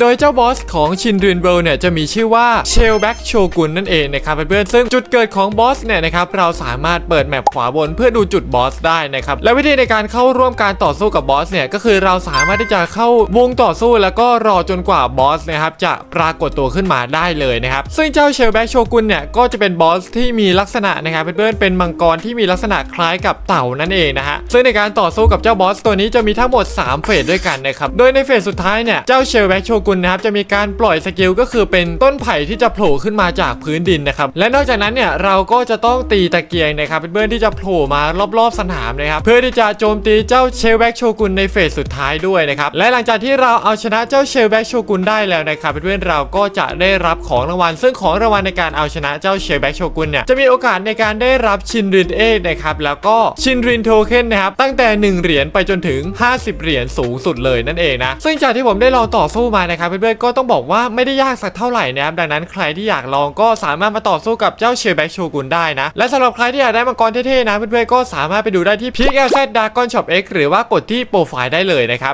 โดยเจ้าบอสของชินรินเบลเนี่ยจะมีชื่อว่าเชลแบ็กโชกุนนั่นเองนะครับเพื่อนๆซึ่งจุดเกิดของบอสเนี่ยนะครับเราสามารถเปิดแมปขวาบนเพื่อดูจุดบอสได้นะครับและวิธีในการเข้าร่วมการต่อสู้กับบอสเนี่ยก็คือเราสามารถที่จะเข้าวงต่อสู้แล้วก็รอจนกว่าบอสนะครับจะปรากฏตัวขึ้นมาได้เลยนะครับซึ่งเจ้าเชลแบ็กโชกุนเนี่ยก็จะเป็นบอสที่มีลักษณะนะครับเพื่อนๆเป็นมังกรที่มีลักษณะคล้ายกับเต่านั่นเองนะฮะซึ่งในการต่อสู้กับเจ้าบอสตัวนี้จะมีทั้งหมด3เฟสด้วยกันนะครับโดยในเฟสสุดท้ายเนี่ยเจ้าเชลแบ็กโชกุนนะครับจะมีการปล่อยสกิลก็คือเป็นต้นไผ่ที่จะโผล่ขึ้นมาจากพื้นดินนะครับและนอกจากนั้นเนี่ยเราก็จะต้องตีตะเกียงนะครับเพื่อนๆที่จะโผล่มารอบๆสนามนะครับเพื่อที่จะโจมตีเจ้าเชลแบ็กโชกุนในเฟสสุดท้ายด้วยนะครับและหลังจากที่เราเอาชนะเจ้าเชลแบ็กโชกุนได้แล้วนะครับเพื่อนๆเราก็จะได้รับของรางวัล ซึ่งของรางวัลในการเอาชนะเจ้าเชลแบ็กโชกุนเนี่ยจะมีโอกาสในการได้รับชินรินเอกนะครับแล้วก็ชินรินโทเค็นนะครับตั้งแต่ 1 เหรียญไปจนถึง 50 เหรียญสูงสุดเลยนั่นเองนะซึ่งจากที่ผมได้ลองต่อสู้มานะครับเพื่อนๆก็ต้องบอกว่าไม่ได้ยากสักเท่าไหร่นะครับดังนั้นใครที่อยากลองก็สามารถมาต่อสู้กับเจ้าเชลแบ็กโชกุนได้นะ และสำหรับใครที่อยากได้มังกรเท่ๆนะเพื่อนๆก็สามารถไปดูได้ที่พิกแอลแซดดากอนช็อปเอ็กหรือว่ากดที่โปรไฟล์ได้เลยนะครับ